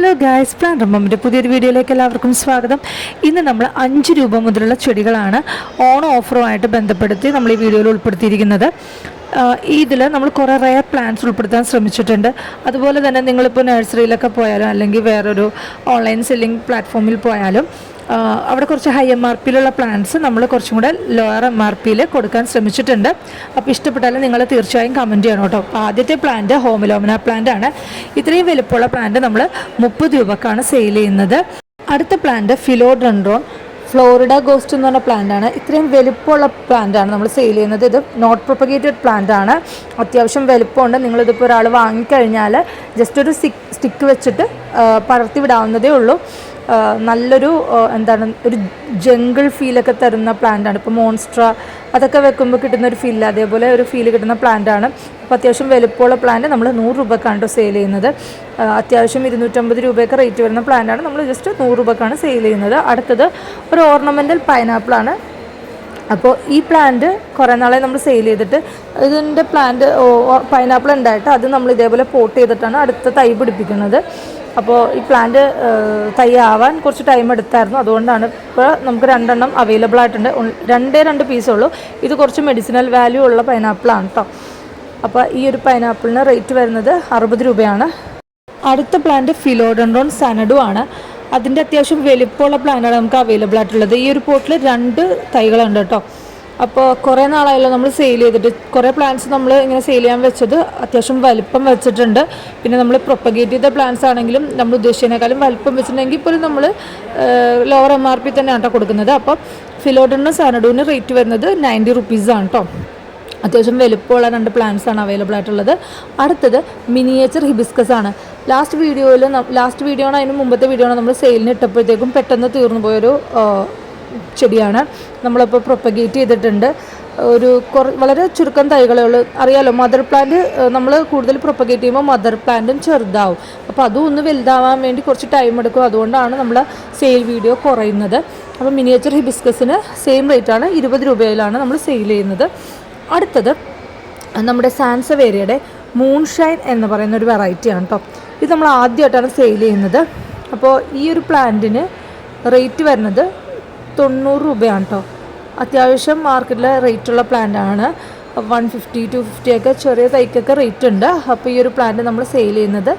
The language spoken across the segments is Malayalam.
ഹലോ ഗായ്സ് പ്ലാന്റ് റമ്മമിന്റെ പുതിയൊരു വീഡിയോയിലേക്ക് എല്ലാവർക്കും സ്വാഗതം. ഇന്ന് നമ്മൾ അഞ്ച് രൂപ മുതലുള്ള ചെടികളാണ് ഓൺ ഓഫറുമായിട്ട് ബന്ധപ്പെടുത്തി നമ്മൾ ഈ വീഡിയോയിൽ ഉൾപ്പെടുത്തിയിരിക്കുന്നത്. ഇതിൽ നമ്മൾ കുറേ റയർ പ്ലാന്റ്സ് ഉൾപ്പെടുത്താൻ ശ്രമിച്ചിട്ടുണ്ട്. അതുപോലെ തന്നെ നിങ്ങളിപ്പോൾ നഴ്സറിയിലൊക്കെ പോയാലും അല്ലെങ്കിൽ വേറൊരു ഓൺലൈൻ സെല്ലിംഗ് പ്ലാറ്റ്ഫോമിൽ പോയാലും അവിടെ കുറച്ച് ഹൈ എം ആർ പിയിലുള്ള പ്ലാന്റ്സ് നമ്മൾ കുറച്ചും കൂടെ ലോവർ എം ആർ പിയിൽ കൊടുക്കാൻ ശ്രമിച്ചിട്ടുണ്ട്. അപ്പോൾ ഇഷ്ടപ്പെട്ടാലും നിങ്ങൾ തീർച്ചയായും കമന്റ് ചെയ്യണം കേട്ടോ. അപ്പോൾ ആദ്യത്തെ പ്ലാന്റ് ഹോമിലോമിന പ്ലാന്റ് ആണ്. ഇത്രയും വലുപ്പമുള്ള പ്ലാന്റ് നമ്മൾ മുപ്പത് രൂപക്കാണ് സെയിൽ ചെയ്യുന്നത്. അടുത്ത പ്ലാന്റ് ഫിലോഡ്രോൺ ഫ്ലോറിഡ ഗോസ്റ്റ് എന്ന് പറഞ്ഞ പ്ലാന്റ് ആണ്. ഇത്രയും വലുപ്പമുള്ള പ്ലാന്റ് ആണ് നമ്മൾ സെയിൽ ചെയ്യുന്നത്. ഇത് നോട്ട് പ്രൊപ്പഗേറ്റഡ് പ്ലാന്റ് ആണ്. അത്യാവശ്യം വലുപ്പമുണ്ട്. നിങ്ങളിതിപ്പോൾ ഒരാൾ വാങ്ങിക്കഴിഞ്ഞാൽ ജസ്റ്റ് ഒരു സ്റ്റിക്ക് വെച്ചിട്ട് പടർത്തി വിടാവുന്നതേ ഉള്ളൂ. നല്ലൊരു എന്താണ് ഒരു ജംഗിൾ ഫീലൊക്കെ തരുന്ന പ്ലാന്റാണ് ഇപ്പോൾ മോൺസ്ട്ര അതൊക്കെ വെക്കുമ്പോൾ കിട്ടുന്ന ഒരു ഫീൽ അതേപോലെ ഒരു ഫീൽ കിട്ടുന്ന പ്ലാന്റാണ് അപ്പോൾ അത്യാവശ്യം വലുപ്പമുള്ള പ്ലാന്റ് നമ്മൾ നൂറ് രൂപക്കാണ് കേട്ടോ സെയിൽ ചെയ്യുന്നത്. അത്യാവശ്യം ഇരുന്നൂറ്റമ്പത് രൂപയൊക്കെ റേറ്റ് വരുന്ന പ്ലാന്റാണ് നമ്മൾ ജസ്റ്റ് നൂറ് രൂപക്കാണ് സെയിൽ ചെയ്യുന്നത്. അടുത്തത് ഒരു ഓർണമെന്റൽ പൈനാപ്പിളാണ് അപ്പോൾ ഈ പ്ലാന്റ് കുറേ നാളെ നമ്മൾ സെയിൽ ചെയ്തിട്ട് ഇതിന്റെ പ്ലാന്റ് പൈനാപ്പിൾ ഉണ്ടായിട്ട് അത് നമ്മൾ ഇതേപോലെ പോട്ട് ചെയ്തിട്ടാണ് അടുത്ത തൈ പിടിപ്പിക്കുന്നത്. അപ്പോൾ ഈ പ്ലാന്റ് തയ്യാവാൻ കുറച്ച് ടൈം എടുത്തായിരുന്നു. അതുകൊണ്ടാണ് ഇപ്പോൾ നമുക്ക് രണ്ടെണ്ണം അവൈലബിൾ ആയിട്ടുണ്ട്. രണ്ടേ രണ്ട് പീസേ ഉള്ളൂ. ഇത് കുറച്ച് മെഡിസിനൽ വാല്യൂ ഉള്ള പൈനാപ്പിളാണ് കേട്ടോ അപ്പോൾ ഈ ഒരു പൈനാപ്പിളിന് റേറ്റ് വരുന്നത് അറുപത് രൂപയാണ്. അടുത്ത പ്ലാന്റ് ഫിലോഡൻഡോൺ സനഡു ആണ്. അതിന്റെ അത്യാവശ്യം വലിപ്പമുള്ള പ്ലാന്റാണ് നമുക്ക് അവൈലബിൾ ആയിട്ടുള്ളത്. ഈ ഒരു പോട്ടിൽ രണ്ട് തൈകളുണ്ട് കേട്ടോ അപ്പോൾ കുറേ നാളായല്ലോ നമ്മൾ സെയിൽ ചെയ്തിട്ട്. കുറേ പ്ലാന്റ്സ് നമ്മൾ ഇങ്ങനെ സെയിൽ ചെയ്യാൻ വെച്ചത് അത്യാവശ്യം വലിപ്പം വെച്ചിട്ടുണ്ട്. പിന്നെ നമ്മൾ പ്രൊപ്പഗേറ്റ് ചെയ്ത പ്ലാന്റ്സ് ആണെങ്കിലും നമ്മൾ ഉദ്ദേശിച്ചതിനേക്കാളും വലിപ്പം വെച്ചിട്ടുണ്ടെങ്കിൽ പോലും നമ്മൾ ലോവർ എം ആർ പി തന്നെയാണ് കേട്ടോ കൊടുക്കുന്നത്. അപ്പോൾ ഫിലോഡനും സനഡുവിന് റേറ്റ് വരുന്നത് നയന്റി റുപ്പീസാണ് കേട്ടോ അത്യാവശ്യം വലുപ്പമുള്ള രണ്ട് പ്ലാന്റ്സ് ആണ് അവൈലബിൾ ആയിട്ടുള്ളത്. അടുത്തത് മിനിയേച്ചർ ഹിബിസ്കസ് ആണ്. ലാസ്റ്റ് വീഡിയോയിൽ ലാസ്റ്റ് വീഡിയോ ആണ് അതിന് മുമ്പത്തെ വീഡിയോ ആണ് നമ്മൾ സെയിലിന് ഇട്ടപ്പോഴത്തേക്കും പെട്ടെന്ന് തീർന്നു പോയൊരു ചെടിയാണ്. നമ്മളിപ്പോൾ പ്രൊപ്പഗേറ്റ് ചെയ്തിട്ടുണ്ട്. ഒരു കുറ വളരെ ചുരുക്കം തൈകളേ ഉള്ളൂ അറിയാലോ മദർ പ്ലാന്റ് നമ്മൾ കൂടുതൽ പ്രൊപ്പഗേറ്റ് ചെയ്യുമ്പോൾ മദർ പ്ലാന്റും ചെറുതാവും. അപ്പോൾ അതും ഒന്ന് വലുതാവാൻ വേണ്ടി കുറച്ച് ടൈം എടുക്കും. അതുകൊണ്ടാണ് നമ്മൾ സെയിൽ വീഡിയോ കുറയുന്നത്. അപ്പോൾ മിനിയേച്ചർ ഹിബിസ്കസിന് സെയിം റേറ്റാണ് ഇരുപത് രൂപയിലാണ് നമ്മൾ സെയിൽ ചെയ്യുന്നത്. അടുത്തത് നമ്മുടെ സാൻസവേരിയുടെ മൂൺഷൈൻ എന്ന് പറയുന്ന ഒരു വെറൈറ്റിയാണ് കേട്ടോ ഇത് നമ്മൾ ആദ്യമായിട്ടാണ് സെയിൽ ചെയ്യുന്നത്. അപ്പോൾ ഈ ഒരു പ്ലാന്റിന് റേറ്റ് വരുന്നത് തൊണ്ണൂറ് രൂപയാണ് കേട്ടോ അത്യാവശ്യം മാർക്കറ്റിലെ റേറ്റുള്ള പ്ലാന്റാണ് വൺ ഫിഫ്റ്റി ടു ഫിഫ്റ്റി ഒക്കെ ചെറിയ തൈക്കൊക്കെ റേറ്റ് ഉണ്ട്. അപ്പോൾ ഈ ഒരു പ്ലാന്റ് നമ്മൾ സെയിൽ ചെയ്യുന്നത്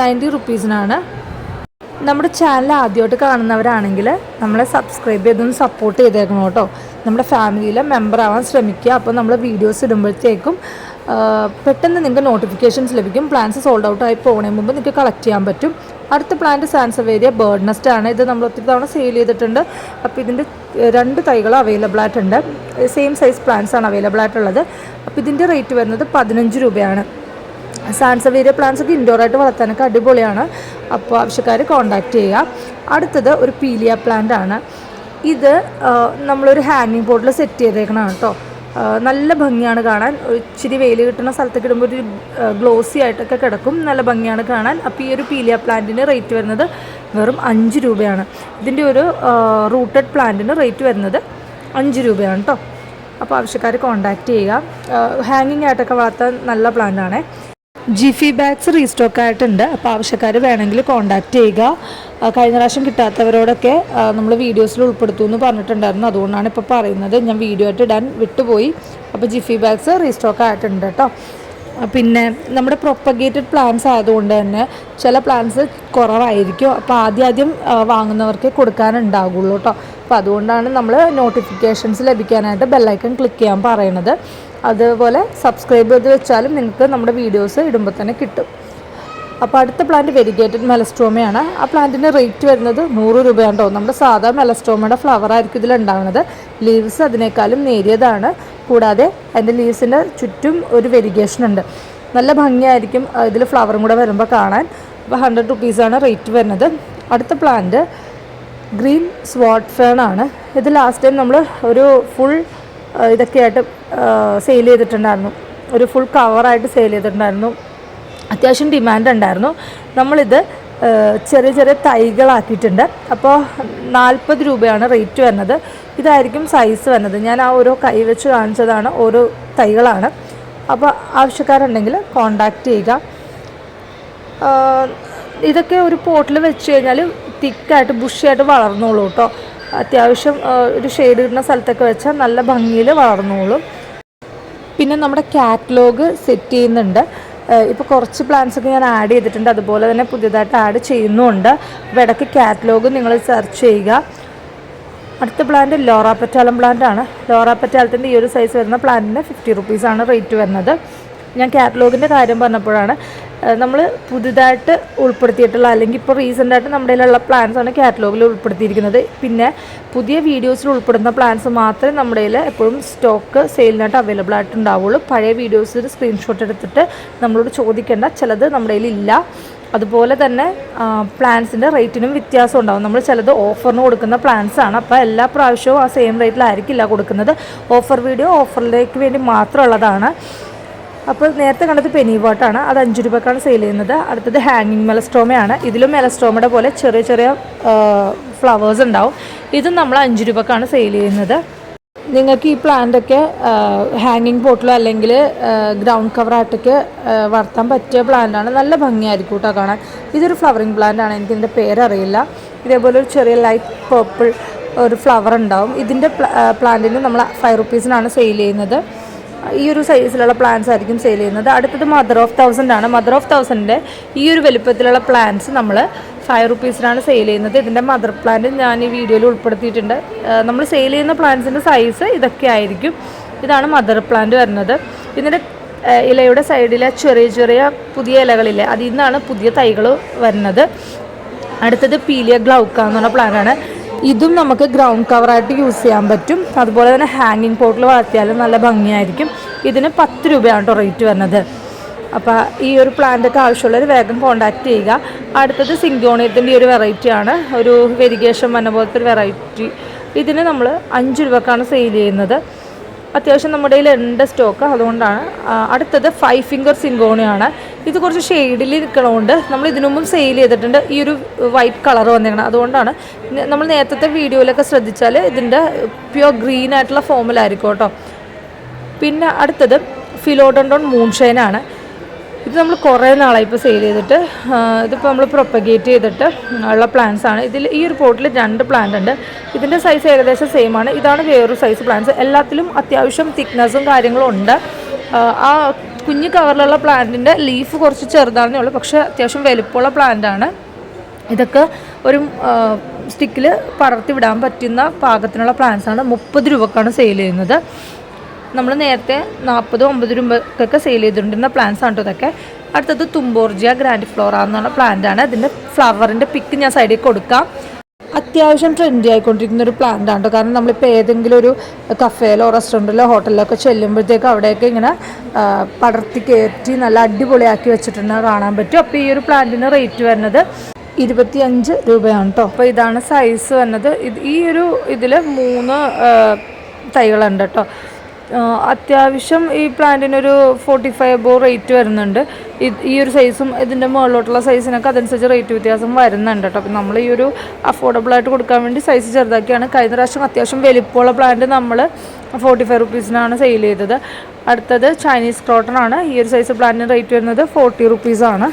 നയന്റി റുപ്പീസിനാണ് നമ്മുടെ ചാനൽ ആദ്യമായിട്ട് കാണുന്നവരാണെങ്കിൽ നമ്മളെ സബ്സ്ക്രൈബ് ചെയ്തൊന്ന് സപ്പോർട്ട് ചെയ്തേക്കണം കേട്ടോ. നമ്മുടെ ഫാമിലിയിലെ മെമ്പർ ആവാൻ ശ്രമിക്കുക. അപ്പോൾ നമ്മൾ വീഡിയോസ് ഇടുമ്പോഴത്തേക്കും പെട്ടെന്ന് നിങ്ങൾക്ക് നോട്ടിഫിക്കേഷൻസ് ലഭിക്കും. പ്ലാൻസ് സോൾഡ് ഔട്ട് ആയി പോകുന്നതിന് മുമ്പ് നിങ്ങൾക്ക് കളക്ട് ചെയ്യാൻ പറ്റും. അടുത്ത പ്ലാന്റ് സാൻസവേരിയ ബേർഡ് നെസ്റ്റ് ആണ്. ഇത് നമ്മൾ ഒത്തിരി തവണ സെയിൽ ചെയ്തിട്ടുണ്ട്. അപ്പോൾ ഇതിന്റെ രണ്ട് തൈകൾ അവൈലബിൾ ആയിട്ടുണ്ട്. സെയിം സൈസ് പ്ലാന്റ്സ് ആണ് അവൈലബിൾ ആയിട്ടുള്ളത്. അപ്പോൾ ഇതിന്റെ റേറ്റ് വരുന്നത് പതിനഞ്ച് രൂപയാണ്. സാൻസവേരിയ പ്ലാന്റ്സ് ഒക്കെ ഇൻഡോർ ആയിട്ട് വളർത്താനൊക്കെ അടിപൊളിയാണ്. അപ്പോൾ ആവശ്യക്കാർ കോൺടാക്റ്റ് ചെയ്യുക. അടുത്തത് ഒരു പീലിയ പ്ലാന്റ് ആണ്. ഇത് നമ്മളൊരു ഹാങ്ങിങ് ബോർഡിൽ സെറ്റ് ചെയ്തേക്കണതാണ് കേട്ടോ നല്ല ഭംഗിയാണ് കാണാൻ. ഇച്ചിരി വെയിൽ കിട്ടുന്ന സ്ഥലത്തേക്ക് ഇടുമ്പോൾ ഒരു ഗ്ലോസി ആയിട്ടൊക്കെ കിടക്കും. നല്ല ഭംഗിയാണ് കാണാൻ. അപ്പോൾ ഈ ഒരു പീലിയ പ്ലാന്റിന് റേറ്റ് വരുന്നത് വെറും അഞ്ച് രൂപയാണ്. ഇതിന്റെ ഒരു റൂട്ടഡ് പ്ലാന്റിന് റേറ്റ് വരുന്നത് അഞ്ച് രൂപയാണ് കേട്ടോ അപ്പോൾ ആവശ്യക്കാർ കോൺടാക്റ്റ് ചെയ്യുക. ഹാങ്ങിങ് ആയിട്ടൊക്കെ വളർത്താൻ നല്ല പ്ലാന്റ് ആണേ ജിഫി ബാഗ്സ് റീസ്റ്റോക്ക് ആയിട്ടുണ്ട്. അപ്പോൾ ആവശ്യക്കാർ വേണമെങ്കിൽ കോൺടാക്റ്റ് ചെയ്യുക. കഴിഞ്ഞ പ്രാവശ്യം കിട്ടാത്തവരോടൊക്കെ നമ്മൾ വീഡിയോസിൽ ഉൾപ്പെടുത്തുമെന്ന് പറഞ്ഞിട്ടുണ്ടായിരുന്നു. അതുകൊണ്ടാണ് ഇപ്പോൾ പറയുന്നത്. ഞാൻ വീഡിയോ ആയിട്ട് ഇടാൻ വിട്ടുപോയി. അപ്പോൾ ജിഫി ബാഗ്സ് റീസ്റ്റോക്ക് ആയിട്ടുണ്ട് കേട്ടോ. പിന്നെ നമ്മുടെ പ്രൊപ്പഗേറ്റഡ് പ്ലാൻസ് ആയതുകൊണ്ട് തന്നെ ചില പ്ലാൻസ് കുറവായിരിക്കും. അപ്പോൾ ആദ്യം ആദ്യം വാങ്ങുന്നവർക്ക് കൊടുക്കാനുണ്ടാകുള്ളൂ കേട്ടോ. അപ്പോൾ അതുകൊണ്ടാണ് നമ്മൾ നോട്ടിഫിക്കേഷൻസ് ലഭിക്കാനായിട്ട് ബെല്ലൈക്കൺ ക്ലിക്ക് ചെയ്യാൻ പറയണത് അതുപോലെ സബ്സ്ക്രൈബ് ചെയ്ത് വെച്ചാലും നിങ്ങൾക്ക് നമ്മുടെ വീഡിയോസ് ഇടുമ്പോൾ തന്നെ കിട്ടും. അപ്പോൾ അടുത്ത പ്ലാന്റ് വെരിഗേറ്റഡ് മെലസ്ട്രോമയാണ് ആ പ്ലാന്റിന്റെ റേറ്റ് വരുന്നത് നൂറ് രൂപയാണ് നമ്മുടെ സാധാ മെലസ്ട്രോമയുടെ ഫ്ലവർ ആയിരിക്കും ഇതിലുണ്ടാകുന്നത് ലീവ്സ് അതിനേക്കാളും നേരിയതാണ്. കൂടാതെ അതിന്റെ ലീവ്സിന്റെ ചുറ്റും ഒരു വെരിഗേഷൻ ഉണ്ട്. നല്ല ഭംഗിയായിരിക്കും ഇതിൽ ഫ്ലവറും കൂടെ വരുമ്പോൾ കാണാൻ. അപ്പോൾ ഹൺഡ്രഡ് റുപ്പീസാണ് റേറ്റ് വരുന്നത്. അടുത്ത പ്ലാന്റ് ഗ്രീൻ സ്വാട്ട് ഫേൺ ആണ്. ഇത് ലാസ്റ്റ് ടൈം നമ്മൾ ഒരു ഫുൾ ഇതൊക്കെ ആയിട്ട് സെയിൽ ചെയ്തിട്ടുണ്ടായിരുന്നു. ഒരു ഫുൾ കവറായിട്ട് സെയിൽ ചെയ്തിട്ടുണ്ടായിരുന്നു. അത്യാവശ്യം ഡിമാൻഡ് ഉണ്ടായിരുന്നു. നമ്മളിത് ചെറിയ ചെറിയ തൈകളാക്കിയിട്ടുണ്ട്. അപ്പോൾ നാൽപ്പത് രൂപയാണ് റേറ്റ് വരുന്നത്. ഇതായിരിക്കും സൈസ് വരുന്നത്. ഞാൻ ആ ഓരോ കൈ വെച്ച് കാണിച്ചതാണ് ഓരോ തൈകളാണ്. അപ്പോൾ ആവശ്യക്കാരുണ്ടെങ്കിൽ കോണ്ടാക്റ്റ് ചെയ്യുക. ഇതൊക്കെ ഒരു പോട്ടിൽ വെച്ച് കഴിഞ്ഞാൽ തിക്കായിട്ട് ബുഷിയായിട്ട് വളർന്നോളൂ കേട്ടോ അത്യാവശ്യം ഒരു ഷെയ്ഡ് കിട്ടുന്ന സ്ഥലത്തൊക്കെ വെച്ചാൽ നല്ല ഭംഗിയിൽ വളർന്നോളും. പിന്നെ നമ്മുടെ കാറ്റലോഗ് സെറ്റ് ചെയ്യുന്നുണ്ട്. ഇപ്പോൾ കുറച്ച് പ്ലാൻസ് ഒക്കെ ഞാൻ ആഡ് ചെയ്തിട്ടുണ്ട്. അതുപോലെ തന്നെ പുതിയതായിട്ട് ആഡ് ചെയ്യുന്നുമുണ്ട് അപ്പോൾ ഇടയ്ക്ക് കാറ്റലോഗ് നിങ്ങൾ സെർച്ച് ചെയ്യുക. അടുത്ത പ്ലാന്റ് ലോറ പെറ്റാലം പ്ലാന്റ് ആണ്. ലോറ പെറ്റാലത്തിന്റെ ഈ ഒരു സൈസ് വരുന്ന പ്ലാന്റിന് ഫിഫ്റ്റി റുപ്പീസാണ് റേറ്റ് വരുന്നത്. ഞാൻ കാറ്റലോഗിന്റെ കാര്യം പറഞ്ഞപ്പോഴാണ് നമ്മൾ പുതുതായിട്ട് ഉൾപ്പെടുത്തിയിട്ടുള്ള അല്ലെങ്കിൽ ഇപ്പോൾ റീസെന്റായിട്ട് നമ്മുടെ കയ്യിലുള്ള പ്ലാൻസ് ആണ് കാറ്റലോഗിൽ ഉൾപ്പെടുത്തിയിരിക്കുന്നത്. പിന്നെ പുതിയ വീഡിയോസിൽ ഉൾപ്പെടുന്ന പ്ലാൻസ് മാത്രമേ നമ്മുടെ കയ്യിൽ എപ്പോഴും സ്റ്റോക്ക് സെയിലിനായിട്ട് അവൈലബിൾ ആയിട്ട് പഴയ വീഡിയോസിൽ സ്ക്രീൻഷോട്ട് എടുത്തിട്ട് നമ്മളോട് ചോദിക്കേണ്ട ചിലത് നമ്മുടെ കയ്യിലില്ല അതുപോലെ തന്നെ പ്ലാൻസിന്റെ റേറ്റിനും വ്യത്യാസം ഉണ്ടാകും നമ്മൾ ചിലത് ഓഫറിന് കൊടുക്കുന്ന പ്ലാൻസ് ആണ്. അപ്പോൾ എല്ലാ പ്രാവശ്യവും ആ സെയിം റേറ്റിലായിരിക്കില്ല കൊടുക്കുന്നത്. ഓഫർ വീഡിയോ ഓഫറിലേക്ക് വേണ്ടി മാത്രമുള്ളതാണ് അപ്പോൾ നേരത്തെ കണ്ടത് പെനി ബോട്ടാണ് അത് അഞ്ച് രൂപക്കാണ് സെയിൽ ചെയ്യുന്നത്. അടുത്തത് ഹാങ്ങിങ് മെലസ്ട്രോമയാണ് ഇതിലും മെലസ്ട്രോമയുടെ പോലെ ചെറിയ ചെറിയ ഫ്ലവേഴ്സ് ഉണ്ടാവും. ഇതും നമ്മൾ അഞ്ച് രൂപക്കാണ് സെയിൽ ചെയ്യുന്നത്. നിങ്ങൾക്ക് ഈ പ്ലാന്റൊക്കെ ഹാങ്ങിങ് പോട്ടിലോ അല്ലെങ്കിൽ ഗ്രൗണ്ട് കവറായിട്ടൊക്കെ വളർത്താൻ പറ്റിയ പ്ലാന്റാണ് നല്ല ഭംഗിയായിരിക്കും കേട്ടോ കാണാൻ. ഇതൊരു ഫ്ലവറിങ് പ്ലാന്റ് ആണ്. എനിക്ക് ഇതിന്റെ പേരറിയില്ല. ഇതേപോലെ ഒരു ചെറിയ ലൈറ്റ് പേർപ്പിൾ ഒരു ഫ്ലവർ ഉണ്ടാവും. ഇതിന്റെ പ്ലാന്റിന് നമ്മൾ ഫൈവ് റുപ്പീസിനാണ് സെയിൽ ചെയ്യുന്നത്. ഈ ഒരു സൈസിലുള്ള പ്ലാന്റ്സ് ആയിരിക്കും സെയിൽ ചെയ്യുന്നത്. അടുത്തത് മദർ ഓഫ് തൗസൻഡ് ആണ്. മദർ ഓഫ് തൗസൻഡിന്റെ ഈ ഒരു വലിപ്പത്തിലുള്ള പ്ലാന്റ്സ് നമ്മൾ ഫൈവ് റുപ്പീസിനാണ് സെയിൽ ചെയ്യുന്നത്. ഇതിന്റെ മദർ പ്ലാന്റ് ഞാൻ ഈ വീഡിയോയിൽ ഉൾപ്പെടുത്തിയിട്ടുണ്ട്. നമ്മൾ സെയിൽ ചെയ്യുന്ന പ്ലാന്റ്സിന്റെ സൈസ് ഇതൊക്കെ ആയിരിക്കും. ഇതാണ് മദർ പ്ലാന്റ് വരുന്നത്. ഇതിന്റെ ഇലയുടെ സൈഡിലെ ചെറിയ ചെറിയ പുതിയ ഇലകളില്ല അതിൽ നിന്നാണ് പുതിയ തൈകൾ വരുന്നത്. അടുത്തത് പീലിയ ഗ്ലൗക്ക എന്ന് പറഞ്ഞ പ്ലാന്റാണ് ഇതും നമുക്ക് ഗ്രൗണ്ട് കവറായിട്ട് യൂസ് ചെയ്യാൻ പറ്റും. അതുപോലെ തന്നെ ഹാങ്ങിങ് പോട്ടിൽ വളർത്തിയാലും നല്ല ഭംഗിയായിരിക്കും. ഇതിന് പത്ത് രൂപയാണ് റേറ്റ് വരുന്നത്. അപ്പോൾ ഈ ഒരു പ്ലാന്റൊക്കെ ആവശ്യമുള്ളവർ വേഗം കോൺടാക്റ്റ് ചെയ്യുക. അടുത്തത് സിങ്കോണിയത്തിന്റെ ഒരു വെറൈറ്റിയാണ് ഒരു വെരിഗേഷൻ വന്ന പോലത്തെ ഒരു വെറൈറ്റി ഇതിന് നമ്മൾ അഞ്ച് രൂപക്കാണ് സെയിൽ ചെയ്യുന്നത്. അത്യാവശ്യം നമ്മുടെ കയ്യിൽ ഉണ്ട് സ്റ്റോക്ക് അതുകൊണ്ടാണ്. അടുത്തത് ഫൈവ് ഫിംഗർ സിങ്കോണിയാണ് ഇത് കുറച്ച് ഷെയ്ഡിൽ നിൽക്കണതുകൊണ്ട് നമ്മൾ ഇതിനു മുമ്പ് സെയിൽ ചെയ്തിട്ടുണ്ട്. ഈ ഒരു വൈറ്റ് കളർ വന്നിരിക്കണം. അതുകൊണ്ടാണ് നമ്മൾ നേരത്തെ വീഡിയോയിലൊക്കെ ശ്രദ്ധിച്ചാൽ ഇതിന്റെ പ്യുവർ ഗ്രീൻ ആയിട്ടുള്ള ഫോമിലായിരിക്കും കേട്ടോ. പിന്നെ അടുത്തത് ഫിലോഡോണ്ടോൺ മൂൺഷൈനാണ് ഇത് നമ്മൾ കുറേ നാളായി ഇപ്പോൾ സെയിൽ ചെയ്തിട്ട് ഇതിപ്പോൾ നമ്മൾ പ്രൊപ്പഗേറ്റ് ചെയ്തിട്ട് ഉള്ള പ്ലാന്റ്സ് ആണ്. ഇതിൽ ഈ ഒരു പോട്ടിൽ രണ്ട് പ്ലാന്റ് ഉണ്ട്. ഇതിന്റെ സൈസ് ഏകദേശം സെയിം ആണ്. ഇതാണ് വേറൊരു സൈസ് പ്ലാന്റ്സ് എല്ലാത്തിലും അത്യാവശ്യം തിക്നെസ്സും കാര്യങ്ങളും ഉണ്ട്. ആ, കുഞ്ഞു കവറിലുള്ള പ്ലാന്റിന്റെ ലീഫ് കുറച്ച് ചെറുതാണെന്നേ ഉള്ളൂ. പക്ഷേ അത്യാവശ്യം വലുപ്പമുള്ള പ്ലാന്റ് ആണ്. ഇതൊക്കെ ഒരു സ്റ്റിക്കിൽ പടർത്തി വിടാൻ പറ്റുന്ന പാകത്തിനുള്ള പ്ലാന്റ്സ് ആണ്. മുപ്പത് രൂപക്കാണ് സെയിൽ ചെയ്യുന്നത്. നമ്മൾ നേരത്തെ നാൽപ്പത് ഒമ്പത് രൂപക്കൊക്കെ സെയിൽ ചെയ്തിട്ടുണ്ടിരുന്ന പ്ലാന്റ്സ് ആണ് ഇതൊക്കെ. അടുത്തത് തുമ്പോർജിയ ഗ്രാൻഡ് ഫ്ലോറ എന്നുള്ള പ്ലാന്റ് ആണ്. അതിന്റെ ഫ്ലവറിന്റെ പിക്ക് ഞാൻ സൈഡിൽ കൊടുക്കാം. അത്യാവശ്യം ട്രെൻഡി ആയിക്കൊണ്ടിരിക്കുന്ന ഒരു പ്ലാന്റ് ആണ്. കാരണം നമ്മളിപ്പോൾ ഏതെങ്കിലും ഒരു കഫേയിലോ റെസ്റ്റോറന്റിലോ ഹോട്ടലിലോ ഒക്കെ ചെല്ലുമ്പോഴത്തേക്ക് അവിടെയൊക്കെ ഇങ്ങനെ പടർത്തി കയറ്റി നല്ല അടിപൊളിയാക്കി വെച്ചിട്ടുണ്ട്. കാണാൻ പറ്റും. അപ്പോൾ ഈ ഒരു പ്ലാന്റിന് റേറ്റ് വരുന്നത് ഇരുപത്തിയഞ്ച് രൂപയാണ് കേട്ടോ അപ്പോൾ ഇതാണ് സൈസ് വരുന്നത്. ഇത് ഈ ഒരു ഇതിൽ മൂന്ന് തൈകളുണ്ട് കേട്ടോ അത്യാവശ്യം ഈ പ്ലാന്റിനൊരു ഫോർട്ടി ഫൈവ് അബോ റേറ്റ് വരുന്നുണ്ട്. ഈ ഒരു സൈസും ഇതിന്റെ മുകളിലോട്ടുള്ള സൈസിനൊക്കെ അതനുസരിച്ച് റേറ്റ് വ്യത്യാസം വരുന്നുണ്ട് കേട്ടോ. അപ്പം നമ്മൾ ഈ ഒരു അഫോർഡബിൾ ആയിട്ട് കൊടുക്കാൻ വേണ്ടി സൈസ് ചെറുതാക്കിയാണ്. കഴിഞ്ഞ പ്രാവശ്യം അത്യാവശ്യം വലിപ്പമുള്ള പ്ലാന്റ് നമ്മൾ ഫോർട്ടി ഫൈവ് റുപ്പീസിനാണ് സെയിൽ ചെയ്തത്. അടുത്തത് ചൈനീസ് ക്രോട്ടൺ ആണ്. ഈ ഒരു സൈസ് പ്ലാന്റിന് റേറ്റ് വരുന്നത് ഫോർട്ടി റുപ്പീസാണ്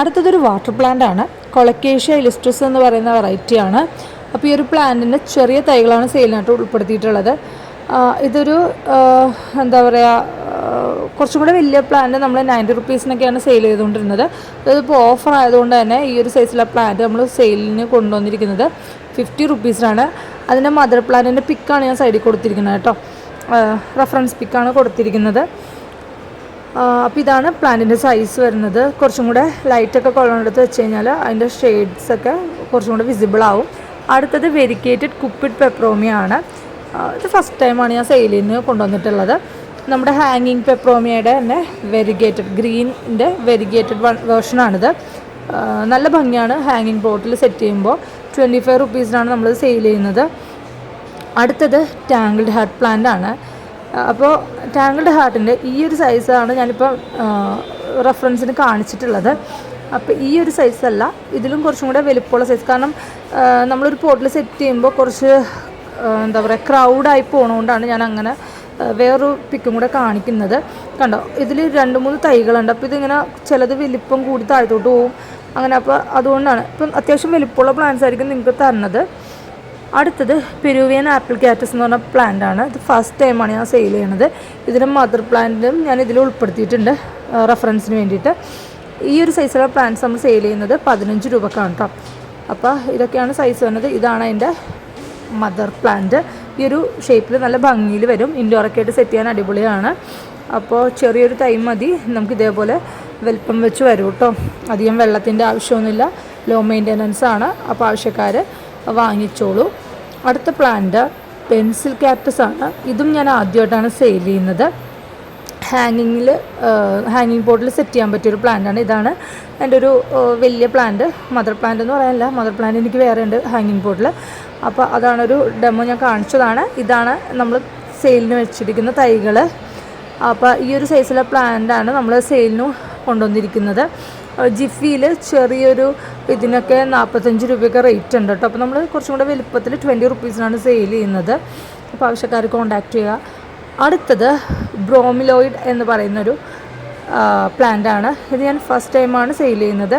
അടുത്തതൊരു വാട്ടർ പ്ലാന്റ് ആണ്. കൊളക്കേഷ്യ ഇലിസ്ട്രസ് എന്ന് പറയുന്ന വെറൈറ്റിയാണ് അപ്പോൾ ഈ ഒരു പ്ലാന്റിന്റെ ചെറിയ തൈകളാണ് സെയിലിനായിട്ട് ഉൾപ്പെടുത്തിയിട്ടുള്ളത്. ഇതൊരു എന്താ പറയുക കുറച്ചും കൂടെ വലിയ പ്ലാന്റ് നമ്മൾ നയന്റി റുപ്പീസിനൊക്കെയാണ് സെയിൽ ചെയ്തുകൊണ്ടിരുന്നത്. ഇതിപ്പോൾ ഓഫർ ആയതുകൊണ്ട് തന്നെ ഈ ഒരു സൈസിലെ പ്ലാന്റ് നമ്മൾ സെയിലിന് കൊണ്ടുവന്നിരിക്കുന്നത് ഫിഫ്റ്റി റുപ്പീസിനാണ് അതിന്റെ മദർ പ്ലാന്റിന്റെ പിക്കാണ് ഞാൻ സൈഡിൽ കൊടുത്തിരിക്കുന്നത് കേട്ടോ. റെഫറൻസ് പിക്കാണ് കൊടുത്തിരിക്കുന്നത്. അപ്പോൾ ഇതാണ് പ്ലാന്റിന്റെ സൈസ് വരുന്നത്. കുറച്ചും കൂടെ ലൈറ്റൊക്കെ കൊള്ളണെടുത്ത് വെച്ച് കഴിഞ്ഞാൽ അതിന്റെ ഷെയ്ഡ്സൊക്കെ കുറച്ചും കൂടെ വിസിബിൾ ആവും. അടുത്തത് വെരിക്കേറ്റഡ് കുപ്പിഡ് പെപ്രോമിയാണ് ഇത് ഫസ്റ്റ് ടൈമാണ് ഞാൻ സെയിലിന് കൊണ്ടുവന്നിട്ടുള്ളത്. നമ്മുടെ ഹാങ്ങിങ് പെപ്രോമിയയുടെ തന്നെ വെരിഗേറ്റഡ് ഗ്രീനിന്റെ വെരിഗേറ്റഡ് വേർഷനാണിത് നല്ല ഭംഗിയാണ് ഹാങ്ങിങ് ബോട്ടിൽ സെറ്റ് ചെയ്യുമ്പോൾ. ട്വന്റി ഫൈവ് റുപ്പീസിനാണ് നമ്മൾ സെയിൽ ചെയ്യുന്നത്. അടുത്തത് ടാങ്കിൾഡ് ഹാർട്ട് പ്ലാന്റ് ആണ്. അപ്പോൾ ടാങ്കിൾഡ് ഹാർട്ടിന്റെ ഈ ഒരു സൈസാണ് ഞാനിപ്പോൾ റെഫറൻസിന് കാണിച്ചിട്ടുള്ളത്. അപ്പോൾ ഈ ഒരു സൈസല്ല ഇതിലും കുറച്ചും കൂടെ വലിപ്പമുള്ള സൈസ് കാരണം നമ്മളൊരു പോട്ടിൽ സെറ്റ് ചെയ്യുമ്പോൾ കുറച്ച് എന്താ പറയുക ക്രൗഡായി പോണതുകൊണ്ടാണ് ഞാൻ അങ്ങനെ വേറൊരു പിക്കും കൂടെ കാണിക്കുന്നത്. കണ്ടോ ഇതിൽ രണ്ട് മൂന്ന് തൈകളുണ്ട്. അപ്പോൾ ഇതിങ്ങനെ ചിലത് വലിപ്പം കൂടി താഴത്തോട്ട് പോവും. അങ്ങനെ അപ്പോൾ അതുകൊണ്ടാണ്. ഇപ്പം അത്യാവശ്യം വലിപ്പമുള്ള പ്ലാന്റ്സ് ആയിരിക്കും നിങ്ങൾക്ക് തരുന്നത്. അടുത്തത് പെരുവിയൻ ആപ്പിൾ കാറ്റസ് എന്ന് പറഞ്ഞ പ്ലാന്റ് ആണ്. ഇത് ഫസ്റ്റ് ടൈമാണ് ഞാൻ സെയിൽ ചെയ്യണത്. ഇതിന്റെ മദർ പ്ലാന്റും ഞാൻ ഇതിൽ ഉൾപ്പെടുത്തിയിട്ടുണ്ട് റെഫറൻസിന് വേണ്ടിയിട്ട്. ഈ ഒരു സൈസുള്ള പ്ലാന്റ്സ് നമ്മൾ സെയിൽ ചെയ്യുന്നത് പതിനഞ്ച് രൂപക്കാണ് കേട്ടോ അപ്പോൾ ഇതൊക്കെയാണ് സൈസ് വരുന്നത് ഇതാണ് അതിന്റെ മദർ പ്ലാന്റ്. ഈ ഒരു ഷേപ്പിൽ നല്ല ഭംഗിയിൽ വരും. ഇൻഡോറൊക്കെ ആയിട്ട് സെറ്റ് ചെയ്യാൻ അടിപൊളിയാണ്. അപ്പോൾ ചെറിയൊരു ടൈം മതി. നമുക്ക് ഇതേപോലെ വലിപ്പം വെച്ച് വരും കേട്ടോ അധികം വെള്ളത്തിന്റെ ആവശ്യമൊന്നുമില്ല. ലോ മെയിന്റെനൻസ് ആണ്. അപ്പോൾ ആവശ്യക്കാർ വാങ്ങിച്ചോളൂ. അടുത്ത പ്ലാന്റ് പെൻസിൽ കാക്ടസ് ആണ്. ഇതും ഞാൻ ആദ്യമായിട്ടാണ് സെയിൽ ചെയ്യുന്നത്. ഹാങ്ങിങ്ങിൽ ഹാങ്ങിങ് ബോർഡിൽ സെറ്റ് ചെയ്യാൻ പറ്റിയൊരു പ്ലാന്റാണ് ഇതാണ് എന്റെ ഒരു വലിയ പ്ലാന്റ് മദർ പ്ലാന്റ് എന്ന് പറയാനില്ല. മദർ പ്ലാന്റ് എനിക്ക് വേറെ ഉണ്ട് ഹാങ്ങിങ് ബോർഡിൽ അപ്പോൾ അതാണൊരു ഡെമോ ഞാൻ കാണിച്ചതാണ്. ഇതാണ് നമ്മൾ സെയിലിന് വെച്ചിരിക്കുന്ന തൈകൾ അപ്പോൾ ഈ ഒരു സൈസിലെ പ്ലാന്റാണ് നമ്മൾ സെയിലിന് കൊണ്ടുവന്നിരിക്കുന്നത്. ജിഫിയിൽ ചെറിയൊരു ഇതിനൊക്കെ നാൽപ്പത്തഞ്ച് രൂപയൊക്കെ റേറ്റ് ഉണ്ട് കേട്ടോ. അപ്പോൾ നമ്മൾ കുറച്ചും കൂടെ വലുപ്പത്തിൽ ട്വന്റി റുപ്പീസിനാണ് സെയിൽ ചെയ്യുന്നത്. അപ്പോൾ ആവശ്യക്കാർ കോണ്ടാക്ട് ചെയ്യുക. അടുത്തത് ബ്രോമിലോയിഡ് എന്ന് പറയുന്നൊരു പ്ലാന്റാണ് ഇത് ഞാൻ ഫസ്റ്റ് ടൈമാണ് സെയിൽ ചെയ്യുന്നത്.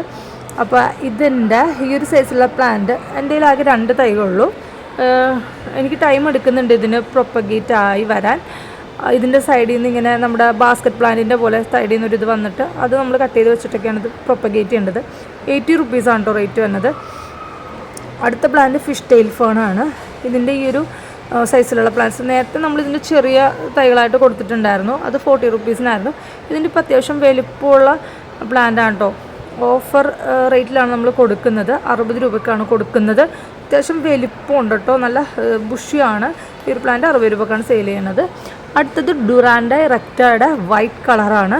അപ്പോൾ ഇതിന്റെ ഈ ഒരു സൈസുള്ള പ്ലാന്റ് എന്റെ ആകെ രണ്ട് തൈകളുള്ളൂ. എനിക്ക് ടൈം എടുക്കുന്നുണ്ട് ഇതിന് പ്രൊപ്പഗേറ്റ് ആയി വരാൻ. ഇതിന്റെ സൈഡിൽ നിന്ന് ഇങ്ങനെ നമ്മുടെ ബാസ്ക്കറ്റ് പ്ലാന്റിന്റെ പോലെ സൈഡിൽ നിന്ന് ഒരു ഇത് വന്നിട്ട് അത് നമ്മൾ കട്ട് ചെയ്ത് വെച്ചിട്ടൊക്കെയാണ് ഇത് പ്രൊപ്പഗേറ്റ് ചെയ്യേണ്ടത് എയ്റ്റി റുപ്പീസാണ് കേട്ടോ റേറ്റ് വന്നത്. അടുത്ത പ്ലാന്റ് ഫിഷ് ടെയിൽ ഫേണാണ് ഇതിന്റെ ഈ ഒരു സൈസിലുള്ള പ്ലാന്റ്സ് നേരത്തെ നമ്മൾ ഇതിന്റെ ചെറിയ തൈകളായിട്ട് കൊടുത്തിട്ടുണ്ടായിരുന്നു. അത് ഫോർട്ടി റുപ്പീസിനായിരുന്നു ഇതിന്റെ ഇപ്പോൾ അത്യാവശ്യം വലിപ്പമുള്ള പ്ലാന്റ് ആണ് കേട്ടോ ഓഫർ റേറ്റിലാണ് നമ്മൾ കൊടുക്കുന്നത്. അറുപത് രൂപയ്ക്കാണ് കൊടുക്കുന്നത്. അത്യാവശ്യം വലിപ്പമുണ്ട് കേട്ടോ നല്ല ബുഷിയാണ് ഈ ഒരു പ്ലാന്റ് അറുപത് രൂപക്കാണ് സെയിൽ ചെയ്യുന്നത്. അടുത്തത് ഡുറാൻഡ റെക്റ്റയുടെ വൈറ്റ് കളറാണ്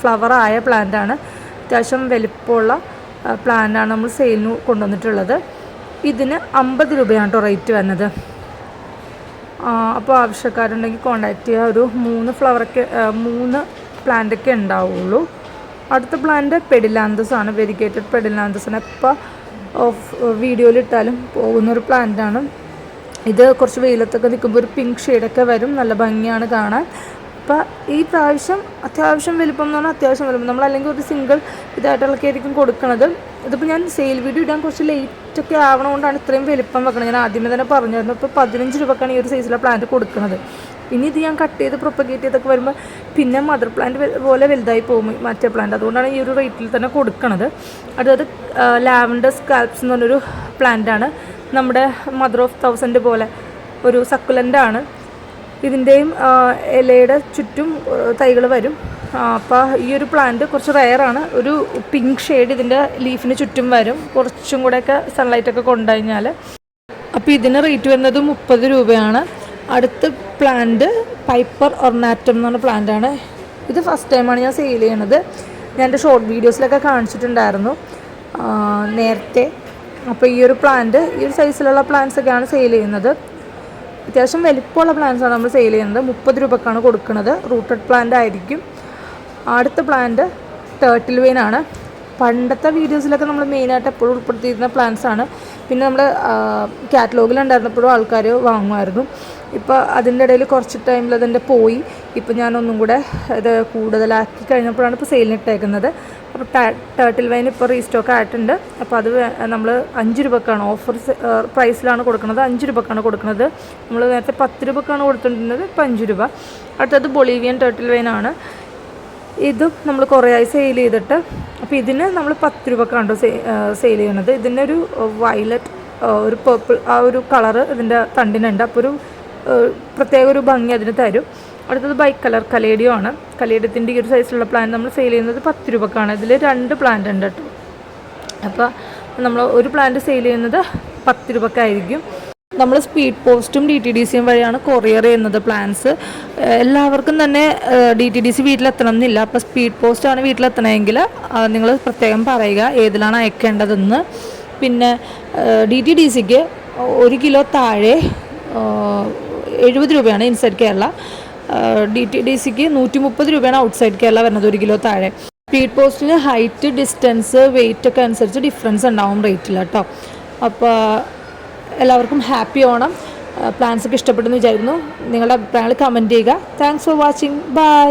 ഫ്ലവറായ പ്ലാന്റാണ് അത്യാവശ്യം വലിപ്പമുള്ള പ്ലാന്റാണ് നമ്മൾ സെയിലിന് കൊണ്ടുവന്നിട്ടുള്ളത്. ഇതിന് അമ്പത് രൂപയാണ് കേട്ടോ റേറ്റ് വന്നത് അപ്പോൾ ആവശ്യക്കാരുണ്ടെങ്കിൽ കോണ്ടാക്ട് ചെയ്യുക ഒരു മൂന്ന് ഫ്ലവറൊക്കെ മൂന്ന് പ്ലാന്റൊക്കെ ഉണ്ടാവുള്ളൂ. അടുത്ത പ്ലാന്റ് പെഡിലാന്തസ് ആണ്. വെരിഗേറ്റഡ് പെഡിലാന്തസിന് എപ്പോൾ വീഡിയോയിൽ ഇട്ടാലും പോകുന്നൊരു പ്ലാന്റാണ് ഇത് കുറച്ച് വെയിലത്തൊക്കെ നിൽക്കുമ്പോൾ ഒരു പിങ്ക് ഷെയ്ഡൊക്കെ വരും. നല്ല ഭംഗിയാണ് കാണാൻ. അപ്പോൾ ഈ പ്രാവശ്യം അത്യാവശ്യം വലിപ്പം എന്ന് പറഞ്ഞാൽ അത്യാവശ്യം വലുപ്പം. നമ്മൾ അല്ലെങ്കിൽ ഒരു സിംഗിൾ ഇതായിട്ടുള്ളൊക്കെ ആയിരിക്കും കൊടുക്കുന്നത് ഇതിപ്പോൾ ഞാൻ സെയിൽ വീഡിയോ ഇടാൻ കുറച്ച് ലേറ്റ് ഒക്കെ ആവണതുകൊണ്ടാണ് ഇത്രയും വലിപ്പം വെക്കണത്. ഞാൻ ആദ്യമേ തന്നെ പറഞ്ഞായിരുന്നു. ഇപ്പോൾ പതിനഞ്ച് രൂപക്കാണ് ഈ ഒരു സൈസിലെ പ്ലാന്റ് കൊടുക്കുന്നത് ഇനി ഇത് ഞാൻ കട്ട് ചെയ്ത് പ്രൊപ്പഗേറ്റ് ചെയ്തൊക്കെ വരുമ്പോൾ പിന്നെ മദർ പ്ലാന്റ് പോലെ വലുതായി പോകും മറ്റേ പ്ലാന്റ് അതുകൊണ്ടാണ് ഈ ഒരു റേറ്റിൽ തന്നെ കൊടുക്കണത്. അടുത്തത് ലാവൻഡർ സ്കാൽപ്സ് എന്ന് പറഞ്ഞൊരു പ്ലാന്റാണ് നമ്മുടെ മദർ ഓഫ് തൗസൻഡ് പോലെ ഒരു സക്കുലന്റ് ആണ്. ഇതിന്റെയും ഇലയുടെ ചുറ്റും തൈകൾ വരും. അപ്പോൾ ഈ ഒരു പ്ലാന്റ് കുറച്ച് റയറാണ് ഒരു പിങ്ക് ഷെയ്ഡ് ഇതിന്റെ ലീഫിന് ചുറ്റും വരും. കുറച്ചും കൂടെയൊക്കെ സൺലൈറ്റൊക്കെ കൊണ്ടുകഴിഞ്ഞാൽ അപ്പോൾ ഇതിന് റേറ്റ് വരുന്നത് മുപ്പത് രൂപയാണ്. അടുത്ത പ്ലാന്റ് പൈപ്പർ ഒർണാറ്റം എന്ന് പറഞ്ഞ പ്ലാന്റാണ് ഇത് ഫസ്റ്റ് ടൈമാണ് ഞാൻ സെയിൽ ചെയ്യണത്. ഞാൻ എന്റെ ഷോർട്ട് വീഡിയോസിലൊക്കെ കാണിച്ചിട്ടുണ്ടായിരുന്നു. നേരത്തെ. അപ്പോൾ ഈ ഒരു പ്ലാന്റ് ഈ ഒരു സൈസിലുള്ള പ്ലാന്റ്സ് ഒക്കെയാണ് സെയിൽ ചെയ്യുന്നത്. അത്യാവശ്യം വലിപ്പമുള്ള പ്ലാന്റ്സാണ് നമ്മൾ സെയിൽ ചെയ്യുന്നത്. മുപ്പത് രൂപക്കാണ് കൊടുക്കുന്നത് റൂട്ടഡ് പ്ലാന്റ് ആയിരിക്കും. അടുത്ത പ്ലാന്റ് ടേർട്ടിൽ ആണ്. പണ്ടത്തെ വീഡിയോസിലൊക്കെ നമ്മൾ മെയിനായിട്ട് എപ്പോഴും ഉൾപ്പെടുത്തിയിരുന്ന പ്ലാന്റ്സാണ് പിന്നെ നമ്മൾ കാറ്റലോഗിലുണ്ടായിരുന്നപ്പോഴും ആൾക്കാർ വാങ്ങുമായിരുന്നു. ഇപ്പോൾ അതിന്റെ ഇടയിൽ കുറച്ച് ടൈമിൽ അതിന്റെ പോയി. ഇപ്പോൾ ഞാനൊന്നും കൂടെ ഇത് കൂടുതലാക്കി കഴിഞ്ഞപ്പോഴാണ് ഇപ്പോൾ സെയിലിന് ഇട്ടേക്കുന്നത്. അപ്പോൾ ടേർട്ടിൽ വൈൻ ഇപ്പോൾ റീസ്റ്റോക്ക് ആയിട്ടുണ്ട്. അപ്പോൾ അത് നമ്മൾ അഞ്ച് രൂപക്കാണ് ഓഫർ പ്രൈസിലാണ് കൊടുക്കുന്നത്. അഞ്ച് രൂപക്കാണ് കൊടുക്കുന്നത്. നമ്മൾ നേരത്തെ പത്ത് രൂപക്കാണ് കൊടുത്തിട്ടുണ്ടായിരുന്നത്. ഇപ്പം അഞ്ച് രൂപ. അടുത്തത് ബൊളീവിയൻ ടേർട്ടിൽ ആണ്. ഇതും നമ്മൾ കുറേ ആയി സെയിൽ ചെയ്തിട്ട് അപ്പോൾ ഇതിന് നമ്മൾ പത്ത് രൂപക്കാണ് സെയിൽ ചെയ്യുന്നത്. ഇതിനൊരു വയലറ്റ് ഒരു പേർപ്പിൾ ആ ഒരു കളറ് ഇതിന്റെ തണ്ടിനുണ്ട്. അപ്പോൾ ഒരു പ്രത്യേക ഒരു ഭംഗി അതിന് തരും. അടുത്തത് ബൈക്ക് കളർ കലേഡിയോ ആണ്. കലേഡിയത്തിന്റെ ഈ ഒരു സൈസിലുള്ള പ്ലാന്റ് നമ്മൾ സെയിൽ ചെയ്യുന്നത് പത്ത് രൂപക്കാണ്. ഇതിൽ രണ്ട് പ്ലാന്റ് ഉണ്ട് കേട്ടോ. അപ്പോൾ നമ്മൾ ഒരു പ്ലാന്റ് സെയിൽ ചെയ്യുന്നത് പത്ത് രൂപക്കായിരിക്കും. നമ്മൾ സ്പീഡ് പോസ്റ്റും ഡി ടി ഡി സിയും വഴിയാണ് കൊറിയർ ചെയ്യുന്നത് പ്ലാൻസ് എല്ലാവർക്കും തന്നെ ഡി ടി ഡി സി വീട്ടിലെത്തണം എന്നില്ല. അപ്പോൾ സ്പീഡ് പോസ്റ്റാണ് വീട്ടിലെത്തണമെങ്കിൽ നിങ്ങൾ പ്രത്യേകം പറയുക ഏതിലാണ് അയക്കേണ്ടതെന്ന്. പിന്നെ ഡി ടി ഡി സിക്ക് ഒരു കിലോ താഴെ എഴുപത് രൂപയാണ് inside Kerala. D T D സിക്ക് നൂറ്റി മുപ്പത് രൂപയാണ് ഔട്ട്സൈഡ് കേരള വരുന്നത് ഒരു കിലോ താഴെ. സ്പീഡ് പോസ്റ്റിന് ഹൈറ്റ് ഡിസ്റ്റൻസ് വെയിറ്റ് ഒക്കെ അനുസരിച്ച് ഡിഫറൻസ് ഉണ്ടാവും റേറ്റിൽ കേട്ടോ. അപ്പോൾ എല്ലാവർക്കും ഹാപ്പി ഓണം. പ്ലാൻസ് ഒക്കെ ഇഷ്ടപ്പെട്ടെന്ന് വിചാരിക്കുന്നു. നിങ്ങളുടെ അഭിപ്രായങ്ങൾ കമന്റ് ചെയ്യുക. Thanks for watching bye